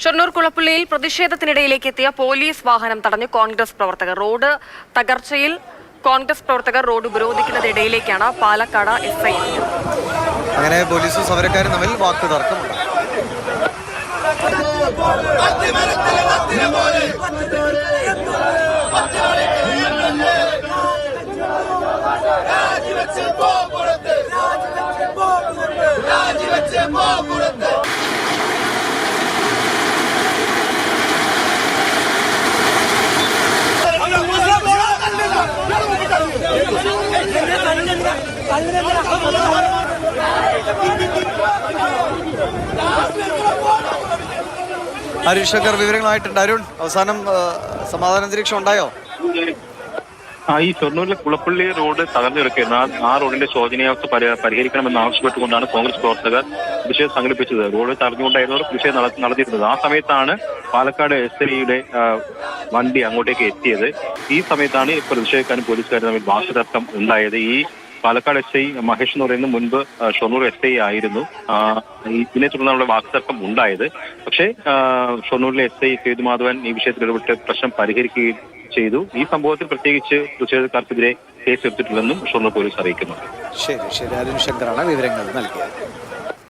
ഷൊർണൂർ കുളപ്പള്ളിയിൽ പ്രതിഷേധത്തിനിടയിലേക്ക് എത്തിയ പോലീസ് വാഹനം തടഞ്ഞു കോൺഗ്രസ് പ്രവർത്തകർ. റോഡ് തകർച്ചയിൽ കോൺഗ്രസ് പ്രവർത്തകർ റോഡ് ഉപരോധിക്കുന്നതിനിടയിലേക്കാണ് പാലക്കാട് എസ് ഐ അങ്ങനെ പോലീസും സമരക്കാരും തമ്മിൽ വാക്ക് തർക്കമുണ്ട് അരുൺ ശങ്കർ വിവരങ്ങളായിട്ടുണ്ട്. അരുൺ അവസാനം സമാധാന അന്തരീക്ഷം ഉണ്ടായോ? ആ ഈ ഷൊർണൂരിലെ കുളപ്പള്ളി റോഡ് തകർന്നു കിടക്കുന്ന ആ- റോഡിന്റെ ശോചനീയാവസ്ഥ പരി- പരിഹരിക്കണമെന്ന് ആവശ്യപ്പെട്ടുകൊണ്ടാണ് കോൺഗ്രസ് പ്രവർത്തകർ പ്രതിഷേധം സംഘടിപ്പിച്ചത്. റോഡ് തടഞ്ഞുകൊണ്ടായിരുന്നു പ്രതിഷേധം നട- നടത്തിയിരുന്നത്. ആ സമയത്താണ് പാലക്കാട് എസ് ഐയുടെ വണ്ടി അങ്ങോട്ടേക്ക് എത്തിയത്. ഈ സമയത്താണ് പ്രതിഷേധക്കാരും പോലീസുകാരും തമ്മിൽ വാശതർക്കം ഉണ്ടായത്. ഈ പാലക്കാട് എസ് ഐ മഹേഷ് എന്ന് പറയുന്ന മുൻപ് ഷൊർണൂർ എസ് ഐ ആയിരുന്നു. ഇതിനെ ഇതിനെ തുടർന്നുള്ള വാക്കുതർക്കം ഉണ്ടായത്. പക്ഷേ ഷൊർണൂരിലെ എസ് ഐ സേതു മാധവൻ ഈ വിഷയത്തിൽ ഇടപെട്ട് പ്രശ്നം പരിഹരിക്കുകയും ചെയ്തു. ഈ സംഭവത്തിൽ പ്രത്യേകിച്ച് പ്രതിഷേധക്കാർക്കെതിരെ കേസ് എടുത്തിട്ടില്ലെന്നും ഷൊർണൂർ പോലീസ് അറിയിക്കുന്നു ശരി ശരി. അരുൺ ശങ്കറാണ് വിവരങ്ങൾ നൽകിയത്.